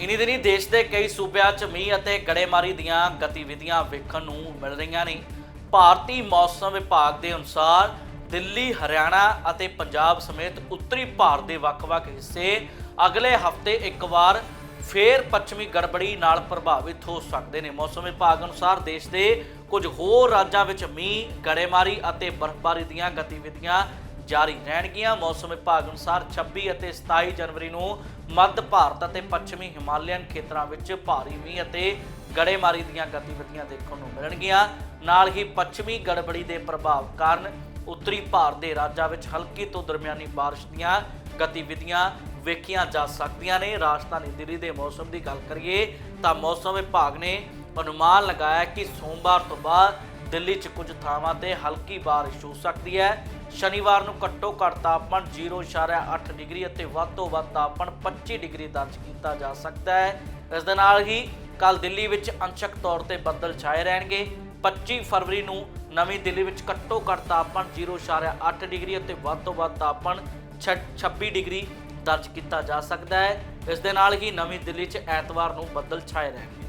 ਇਨੀ ਦਿਨੀ ਦੇਸ਼ ਦੇ ਕਈ ਸੂਬਿਆਂ 'ਚ ਮੀਂਹ ਅਤੇ ਗੜੇਮਾਰੀ ਦੀਆਂ ਗਤੀਵਿਧੀਆਂ ਵੇਖਣ ਨੂੰ ਮਿਲ ਰਹੀਆਂ ਨੇ। ਭਾਰਤੀ ਮੌਸਮ ਵਿਭਾਗ ਦੇ ਅਨੁਸਾਰ ਦਿੱਲੀ, ਹਰਿਆਣਾ ਅਤੇ ਪੰਜਾਬ ਸਮੇਤ ਉੱਤਰੀ ਭਾਰਤ ਦੇ ਵੱਖ-ਵੱਖ ਹਿੱਸੇ ਅਗਲੇ ਹਫ਼ਤੇ ਇੱਕ ਵਾਰ ਫੇਰ ਪੱਛਮੀ ਗੜਬੜੀ ਨਾਲ ਪ੍ਰਭਾਵਿਤ ਹੋ ਸਕਦੇ ਨੇ। ਮੌਸਮ ਵਿਭਾਗ ਅਨੁਸਾਰ ਦੇਸ਼ ਦੇ ਕੁਝ ਹੋਰ ਰਾਜਾਂ ਵਿੱਚ ਮੀਂਹ, ਗੜੇਮਾਰੀ ਅਤੇ ਬਰਫ਼ਬਾਰੀ ਦੀਆਂ ਗਤੀਵਿਧੀਆਂ ਜਾਰੀ ਰਹਿਣਗੀਆਂ। ਮੌਸਮ ਵਿਭਾਗ ਅਨੁਸਾਰ 26 ਅਤੇ 27 ਜਨਵਰੀ ਨੂੰ ਮੱਧ ਭਾਰਤ ਅਤੇ ਪੱਛਮੀ ਹਿਮਾਲਿਅਨ ਖੇਤਰਾਂ ਵਿੱਚ ਭਾਰੀ ਮੀਂਹ ਅਤੇ ਗੜੇਮਾਰੀ ਦੀਆਂ ਗਤੀਵਿਧੀਆਂ ਦੇਖਣ ਨੂੰ ਮਿਲਣਗੀਆਂ। ਨਾਲ ਹੀ ਪੱਛਮੀ ਗੜਬੜੀ ਦੇ ਪ੍ਰਭਾਵ ਕਾਰਨ ਉੱਤਰੀ ਭਾਰਤ ਦੇ ਰਾਜਾਂ ਵਿੱਚ ਹਲਕੀ ਤੋਂ ਦਰਮਿਆਨੀ ਬਾਰਿਸ਼ ਦੀਆਂ ਗਤੀਵਿਧੀਆਂ ਵੇਖੀਆਂ ਜਾ ਸਕਦੀਆਂ ਨੇ। ਰਾਜਧਾਨੀ ਦਿੱਲੀ ਦੇ ਮੌਸਮ ਦੀ ਗੱਲ ਕਰੀਏ ਤਾਂ ਮੌਸਮ ਵਿਭਾਗ ਨੇ ਅਨੁਮਾਨ ਲਗਾਇਆ ਕਿ ਸੋਮਵਾਰ ਤੋਂ ਬਾਅਦ ਦਿੱਲੀ 'ਚ ਕੁਝ ਥਾਵਾਂ ਤੇ ਹਲਕੀ ਬਾਰਿਸ਼ ਹੋ ਸਕਦੀ ਹੈ। ਸ਼ਨੀਵਾਰ ਨੂੰ ਘੱਟੋ ਘੱਟ ਤਾਪਮਾਨ 0.8 ਡਿਗਰੀ ਅਤੇ ਵੱਧ ਤੋਂ ਵੱਧ ਤਾਪਮਾਨ 25 ਡਿਗਰੀ ਦਰਜ ਕੀਤਾ ਜਾ ਸਕਦਾ ਹੈ। ਇਸ ਦੇ ਨਾਲ ਹੀ ਕੱਲ ਦਿੱਲੀ ਵਿੱਚ ਅੰਸ਼ਕ ਤੌਰ ਤੇ ਬੱਦਲ ਛਾਏ ਰਹਿਣਗੇ। 25 ਫਰਵਰੀ ਨੂੰ ਨਵੀਂ ਦਿੱਲੀ ਵਿੱਚ ਘੱਟੋ ਘੱਟ ਤਾਪਮਾਨ 0.8 ਡਿਗਰੀ ਅਤੇ ਵੱਧ ਤੋਂ ਵੱਧ ਤਾਪਮਾਨ ਛ- 26 ਡਿਗਰੀ ਦਰਜ ਕੀਤਾ ਜਾ ਸਕਦਾ ਹੈ। ਇਸ ਦੇ ਨਾਲ ਹੀ ਨਵੀਂ ਦਿੱਲੀ 'ਚ ਐਤਵਾਰ ਨੂੰ ਬੱਦਲ ਛਾਏ ਰਹਿਣਗੇ।